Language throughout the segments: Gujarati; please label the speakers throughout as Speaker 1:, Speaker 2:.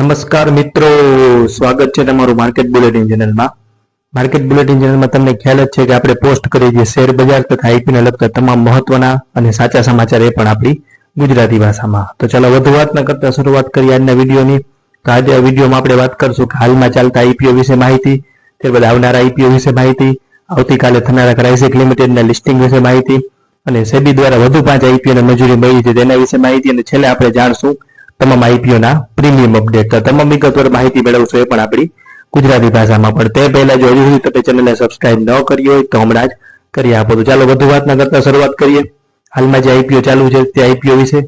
Speaker 1: નમસ્કાર મિત્રો, સ્વાગત છે તમારું માર્કેટ બુલેટિન ચેનલમાં માર્કેટ બુલેટિન ચેનલમાં તમને ખ્યાલ જ છે કે આપણે પોસ્ટ કરીએ છીએ શેર બજાર તથા આઈપી ને લગતા તમામ મહત્વના અને સાચા સમાચાર એ પણ આપણી ગુજરાતી ભાષામાં. તો ચાલો વધુ વાત ન કરતા શરૂઆત કરીએ આજના વિડીયોની. તો આજે વિડીયોમાં આપણે વાત કરશું કે હાલમાં ચાલતા આઈપીઓ વિશે માહિતી, ત્યારબાદ આવનારા આઈપીઓ વિશે માહિતી, આવતીકાલે થનારા ક્રાઇસિક લિમિટેડના લિસ્ટિંગ વિશે માહિતી અને સેબી દ્વારા વધુ પાંચ આઈપીઓ ને મંજૂરી મળી છે તેના વિશે માહિતી અને છેલ્લે આપણે જાણશું તમામ આઈપીઓના પ્રીમિયમ અપડેટ. તમામ વિગતવાર માહિતી મેળવશો એ પણ આપણી ગુજરાતી ભાષામાં. પણ તે પહેલા જો હજુ સુધી તમે ચેનલને સબસ્ક્રાઇબ ન કરી હોય તો હમણાં જ કરી આપો. તો ચાલો વધુ વાત ન કરતા શરૂઆત કરીએ. હાલમાં જે આઈપીઓ ચાલુ છે તે આઈપીઓ વિશે.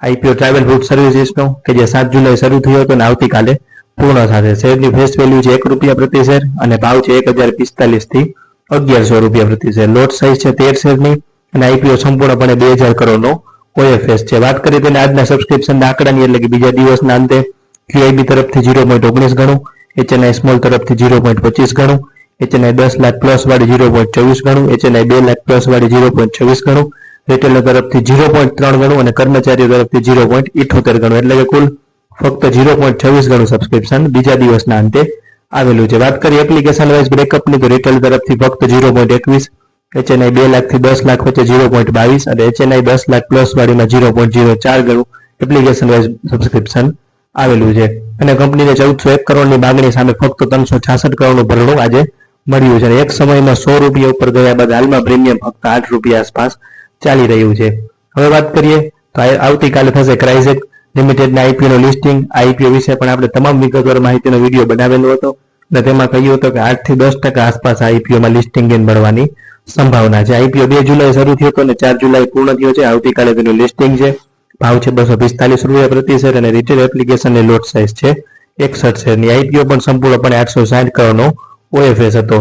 Speaker 1: આઈપીઓ ટ્રાવેલ ફૂડ સર્વિસીસનો કે જે સાત જુલાઈ શરૂ થયો હતો અને આવતીકાલે પૂર્ણ થશે. શેરની ફેસ વેલ્યુ છે એક રૂપિયા પ્રતિ શેર અને ભાવ છે એક હજાર પિસ્તાલીસથી અગિયારસો રૂપિયા પ્રતિ શેર. લોટ સાઇઝ છે તેર શેરની અને આઈપીઓ સંપૂર્ણપણે બે હજાર કરોડનો ઓએફએસ છે. વાત કરીએ તો આજના સબસ્ક્રિપ્શન આંકડાની, એટલે કે બીજા દિવસના અંતે ક્યુઆઈબી તરફથી ઝીરો પોઈન્ટ ઓગણીસ ગણું એચએનઆઈ સ્મોલ તરફથી ઝીરો પોઈન્ટ પચીસ ગણું એચએનઆઈ દસ લાખ પ્લસ વાળી ઝીરો પોઈન્ટ ચોવીસ ગણું એચએનઆઈ બે લાખ પ્લસ વાળી ઝીરો પોઈન્ટ છવ્વીસ ગણું રિટેલર તરફથી ઝીરો પોઈન્ટ ત્રણ ગણું અને કર્મચારીઓ તરફથી ઝીરો પોઈન્ટ ઇઠોતેર ગણું. એટલે કે કુલ ફક્ત ઝીરો પોઈન્ટ છવ્વીસ ગણું સબસ્ક્રિપ્શન બીજા દિવસના અંતે આવેલું છે. વાત કરીએ એપ્લિકેશન વાઇઝ બ્રેકઅપની તો રિટેલ તરફથી ફક્ત ઝીરો પોઈન્ટ એકવીસ એચએનઆઈ બે લાખથી દસ લાખ વચ્ચે ઝીરો પોઈન્ટ બાવીસ અને એચએનઆઈ દસ લાખ પ્લસ વાળીમાં ઝીરો પોઈન્ટ ઝીરો ચાર ગણું એપ્લિકેશન વાઇઝ સબસ્ક્રિપ્શન આવેલું છે. અને કંપનીને ચૌદસો એક કરોડની માગણી સામે ફક્ત ત્રણસો છાસઠ કરોડનું ભરણું આજે મળ્યું છે એક સમયમાં સો રૂપિયા ઉપર ગયા બાદ હાલમાં પ્રીમિયમ ફક્ત આઠ રૂપિયા આસપાસ ચાલી રહ્યું છે. હવે વાત કરીએ તો આવતીકાલે થશે ક્રાઇઝેક લિમિટેડના આઈપીઓ નું લિસ્ટિંગ આઈપીઓ વિશે પણ આપણે તમામ વિગતવાર માહિતીનો વીડિયો બનાવેલો હતો અને તેમાં કહ્યું હતું કે આઠથી દસ ટકા આસપાસ આઈપીઓમાં લિસ્ટિંગ ગેન મળવાની સંભાવના છે. આઈપીઓ બે જુલાઈ શરૂ થયો હતો અને ચાર જુલાઈ પૂર્ણ થયો છે. આવતીકાલે તેનું લિસ્ટિંગ છે. ભાવ છે બસો પિસ્તાલીસ રૂપિયા પ્રતિ શેર અને રિટેલ એપ્લિકેશનની લોટ સાઇઝ છે એકસઠ શેરની આઈપીઓ પણ સંપૂર્ણપણે આઠસો સાઠ કરોડનો ઓએફએસ હતો.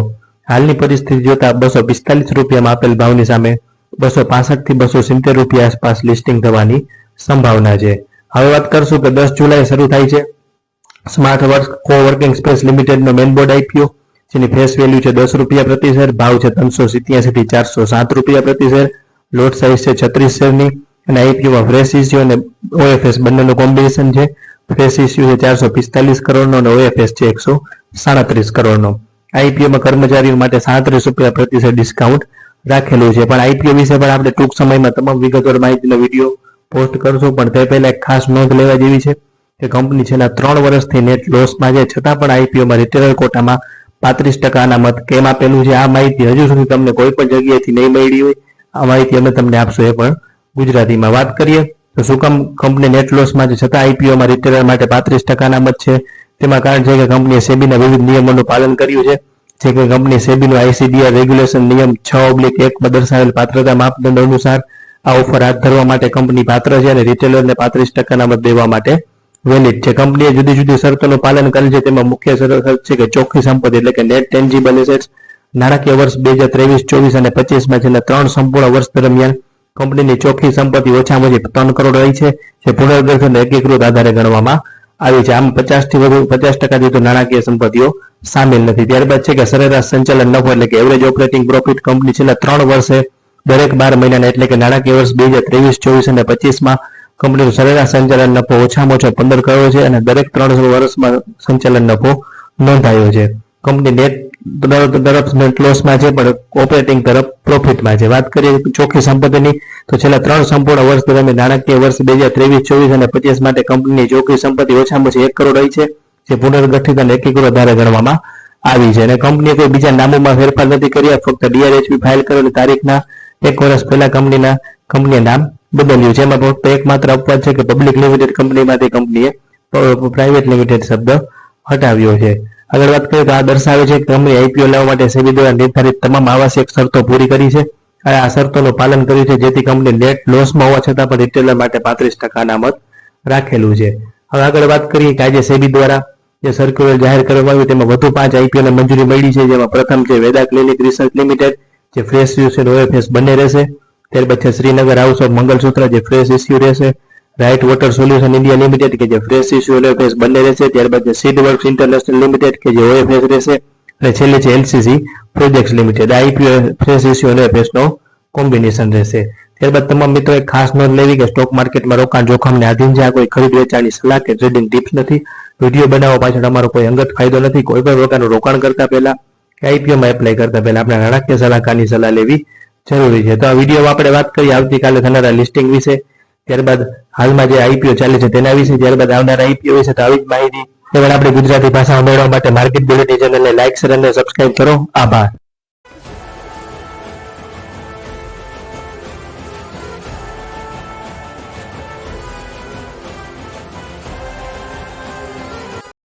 Speaker 1: હાલની પરિસ્થિતિ જોતા બસો પિસ્તાલીસ રૂપિયામાં આપેલ ભાવની સામે બસો પાસઠથી બસો સિત્તેર રૂપિયા આસપાસ લિસ્ટિંગ થવાની સંભાવના છે. હવે વાત કરશું કે દસ જુલાઈ શરૂ થાય છે. Smart work co working space લિમિટેડનો main board IPO જેની ફેસ વેલ્યુ છે દસ રૂપિયા પ્રતિ શેર ભાવ છે ત્રણસો સિત્યાસી થી ચારસો સાત રૂપિયા પ્રતિ શેર લોટ સાઇઝ છે છત્રીસ શેરની અને આઈપીઓમાં ફ્રેશ ઇસ્યુ અને ઓએફએસ બંનેનું કોમ્બિનેશન છે. ફ્રેશ ઇસ્યુ છે ચારસો પિસ્તાલીસ કરોડનો અને ઓએફએસ છે એકસો સાડત્રીસ કરોડનો. આઈપીઓમાં કર્મચારીઓ માટે સાડત્રીસ રૂપિયા પ્રતિ શેર ડિસ્કાઉન્ટ રાખેલું છે. પણ આઈપીઓ વિશે પણ આપણે ટૂંક સમયમાં તમામ વિગતવાર માહિતીનો વીડિયો પોસ્ટ કરશું. પણ તે પહેલા એક ખાસ નોંધ લેવા જેવી છે કે કંપની છેલ્લા ત્રણ વર્ષથી નેટ લોસમાં છે. છતાં પણ આઈપીઓમાં રિટેલર કોટામાં પાંત્રીસ ટકાના મત. કેમ આપેલું છે? આ માહિતી હજુ સુધી તમને કોઈ પણ જગ્યાએથી નહીં મળી હોય. આ માહિતી અમે તમને આપશો એ પણ ગુજરાતીમાં. વાત કરીએ તો શું કંપની નેટ લોસમાં છે? છતાં આઈપીઓમાં રિટેલર માટે પાંત્રીસ ટકાના મત છે. તેમાં કારણ છે કે કંપનીએ સેબીના વિવિધ નિયમોનું પાલન કર્યું છે. જે કે કંપની સેબીનું આઈસીડીઆર રેગ્યુલેશન નિયમ છ ઓબ્લિક એક દર્શાવેલ પાત્રતા માપદંડ અનુસાર આ ઓફર હાથ ધરવા માટે કંપની પાત્ર છે અને રિટેલરને પાંત્રીસ ટકાના મત દેવા માટે વેલિડ છે. કંપનીએ જુદી જુદી શરતોનું પાલન કરેલ છે. તેમાં મુખ્ય શરત છે કે ચોખ્ખી સંપત્તિ એટલે કે નેટ ટેન્જીબલ એસેટ્સ નાણાકીય વર્ષ બે હજાર ત્રેવીસ, ચોવીસ અને પચીસમાં છેલ્લા ત્રણ સંપૂર્ણ વર્ષ દરમિયાન કંપનીની ચોખ્ખી સંપત્તિ ઓછામાં ઓછી ત્રણ કરોડ રહી છે, જે પુનર્ગઠન એકીકૃત આધારે ગણવામાં આવી છે. આમ પચાસથી વધુ, પચાસ ટકા જેટલું નાણાકીય સંપત્તિઓ સામેલ નથી. ત્યારબાદ છે કે સરેરાશ સંચાલન નફો એટલે કે એવરેજ ઓપરેટિંગ પ્રોફિટ કંપની છેલ્લા ત્રણ વર્ષે દરેક બાર મહિનાના એટલે કે નાણાકીય વર્ષ બે હજાર ત્રેવીસ, ચોવીસ અને પચીસમાં કંપનીનો સરેરાશ સંચાલન નફો ઓછામાં ઓછો પંદર કરોડ છે અને દરેક ત્રણ વર્ષમાં સંચાલન નફો નોંધાયો છે. કંપની નેટ તરફ નેટ લોસમાં છે, પણ ઓપરેટિંગ તરફ પ્રોફિટમાં છે. વાત કરીએ ચોખ્ખી સંપત્તિની, તો છેલ્લા ત્રણ સંપૂર્ણ વર્ષ દરમિયાન નાણાકીય વર્ષ બે હજાર ત્રેવીસ, ચોવીસ અને પચીસ માટે કંપનીની ચોખ્ખી સંપત્તિ ઓછામાં ઓછી એક કરોડ રહી છે, જે પુનર્ગઠિત અને એકીકૃત આધારે ગણવામાં આવી છે. અને કંપનીએ કોઈ બીજા નામોમાં ફેરફાર નથી કર્યા, ફક્ત ડીઆરએચપી ફાઇલ કરેલી તારીખના એક વર્ષ પહેલા કંપનીના કંપનીએ નામ બદલ્યું છે. એમાં ફક્ત એકમાત્ર અપવાદ છે કે પબ્લિક લિમિટેડ કંપનીમાંથી કંપનીએ પ્રાઇવેટ લિમિટેડ શબ્દ હટાવ્યો છે. આગળ વાત કરીએ તો આ દર્શાવે છે કે કંપની આઈપીઓ લેવા માટે સેબી દ્વારા નિર્ધારિત તમામ આવશ્યક શરતો પૂરી કરી છે અને આ શરતોનું પાલન કર્યું છે, જેથી કંપની નેટ લોસમાં હોવા છતાં પણ રિટેલર માટે પાંત્રીસ ટકા અનામત રાખેલું છે. હવે આગળ વાત કરીએ કે આજે સેબી દ્વારા જે સર્ક્યુલર જાહેર કરવામાં આવ્યું, તેમાં વધુ પાંચ આઈપીઓને મંજૂરી મળી છે, જેમાં પ્રથમ છે વેદા ક્લિનિક રિસર્ચ લિમિટેડ, જે ફ્રેશ યુસ અને ઓએફએસ બંને રહેશે. ત્યારબાદ છે શ્રીનગર હાઉસ ઓફ મંગલસૂત્ર જે ફ્રેશ ઇસ્યુ રહેશે. Right water solution India limited કે જે ફ્રેશ ઇસ્યુ ઓએફએસ બંને રહેશે. ત્યારબાદ છે સીડ વર્ક્સ ઇન્ટરનેશનલ લિમિટેડ કે જે ઓએફએસ રહેશે. અને છેલ્લે છે LCC projects limited IPO fresh issue અને ઓએફએસ કોમ્બિનેશન રહેશે. ત્યારબાદ તમામ મિત્રોએ ખાસ નોંધ લેવી કે સ્ટોક માર્કેટમાં રોકાણ જોખમને આધીન છે. આ કોઈ ખરીદ, વેચાણની સલાહ કે ટ્રેડિંગ ટિપ્સ નથી. વીડિયો બનાવવા પાછળ અમારો કોઈ અંગત ફાયદો નથી. કોઈ પણ પ્રકારનું રોકાણ કરતા પહેલા આઈપીઓમાં એપ્લાય કરતા પહેલા આપણે નાણાકીય સલાહકારની સલાહ લેવી જરૂરી છે. તો આ વિડીયોમાં આપણે વાત કરી આવતીકાલે થનારા લિસ્ટિંગ વિશે. ત્યારબાદ હાલમાં જે આઈપીઓ ચાલે છે તેના વિશે, ત્યારબાદ આવનારા આઈપીઓ વિશે તો આવી જ માહિતી. ત્યારબાદ આપણે ગુજરાતી ભાષામાં મેળવવા માટે માર્કેટ બુલેટિન ચેનલને લાઇક શેર અને સબસ્ક્રાઇબ કરો. આભાર.